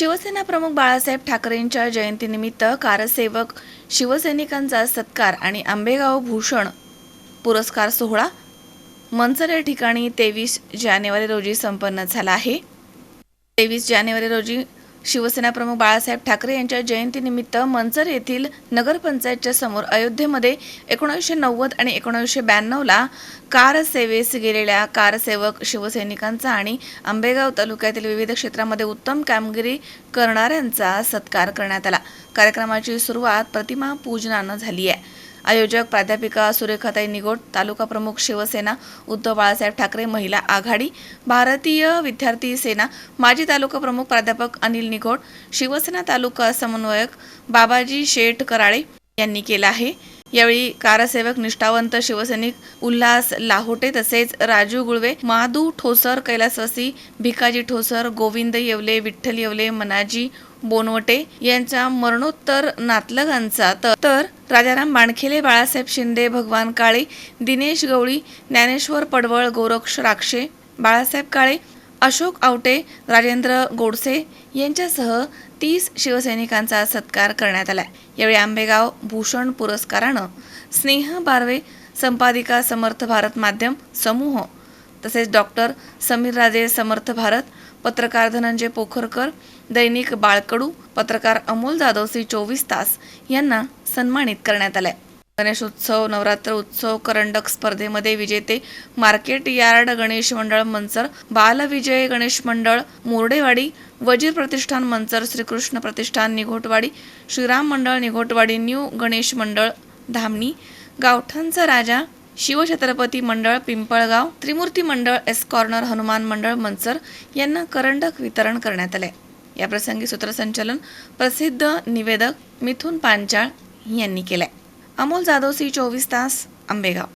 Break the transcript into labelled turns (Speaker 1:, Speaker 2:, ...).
Speaker 1: शिवसेना प्रमुख बाळासाहेब ठाकरेंच्या जयंतीनिमित्त कारसेवक शिवसैनिकांचा सत्कार आणि आंबेगाव भूषण पुरस्कार सोहळा. मनसर या ठिकाणी तेवीस जानेवारी रोजी संपन्न झाला आहे. तेवीस जानेवारी रोजी शिवसेना प्रमुख बाळासाहेब ठाकरे यांच्या जयंतीनिमित्त मंचर येथील नगरपंचायतच्या समोर अयोध्येमध्ये एकोणीसशे नव्वद आणि एकोणीसशे ब्याण्णवला कार सेवेस गेलेल्या कारसेवक शिवसैनिकांचा आणि आंबेगाव तालुक्यातील विविध क्षेत्रामध्ये उत्तम कामगिरी करणाऱ्यांचा सत्कार करण्यात आला. कार्यक्रमाची सुरुवात प्रतिमा पूजनानं झाली आहे. आयोजक प्राध्यापिका सुरेखाताई निगोट तालुका प्रमुख शिवसेना उद्धव बाळासाहेब ठाकरे महिला आघाडी भारतीय विद्यार्थी सेना माजी तालुका प्रमुख प्राध्यापक अनिल निगोट शिवसेना तालुका समन्वयक बाबाजी शेठ कराळे यांनी केला आहे. यावेळी कारसेवक निष्ठावंत शिवसैनिक उल्हास लाहोटे तसेच राजू गुळवे माधू ठोसर कैलासवासी भिकाजी ठोसर गोविंद येवले विठ्ठल येवले मनाजी बोनवटे यांच्या मरणोत्तर नातलगांचा तर- तर राजाराम बाणखेले बाळासाहेब शिंदे भगवान काळे दिनेश गवळी ज्ञानेश्वर पडवळ गोरक्ष राक्षे बाळासाहेब काळे अशोक आवटे राजेंद्र गोडसे यांच्यासह तीस शिवसैनिकांचा सत्कार करण्यात आला यावेळी आंबेगाव भूषण पुरस्कारानं स्नेह बारवे संपादिका समर्थ भारत माध्यम समूह तसेच डॉक्टर समीर राजे समर्थ भारत पत्रकार धनंजय पोखरकर दैनिक बाळकडू पत्रकार अमोल जाधवसी चोवीस तास यांना सन्मानित करण्यात आलंय. गणेशोत्सव नवरात्र उत्सव करंडक स्पर्धेमध्ये विजेते मार्केट यार्ड गणेश मंडळ मंचर बालविजय गणेश मंडळ मोर्डेवाडी वजीर प्रतिष्ठान मंचर श्रीकृष्ण प्रतिष्ठान निघोटवाडी श्रीराम मंडळ निघोटवाडी न्यू गणेश मंडळ धामणी गावठांचा राजा शिवछत्रपती मंडळ पिंपळगाव त्रिमूर्ती मंडळ एस कॉर्नर हनुमान मंडळ मंचर यांना करंडक वितरण करण्यात आले. याप्रसंगी सूत्रसंचालन प्रसिद्ध निवेदक मिथुन पांचाळ यांनी केलंय. अमोल जाधव सी चोवीस तास आंबेगाव.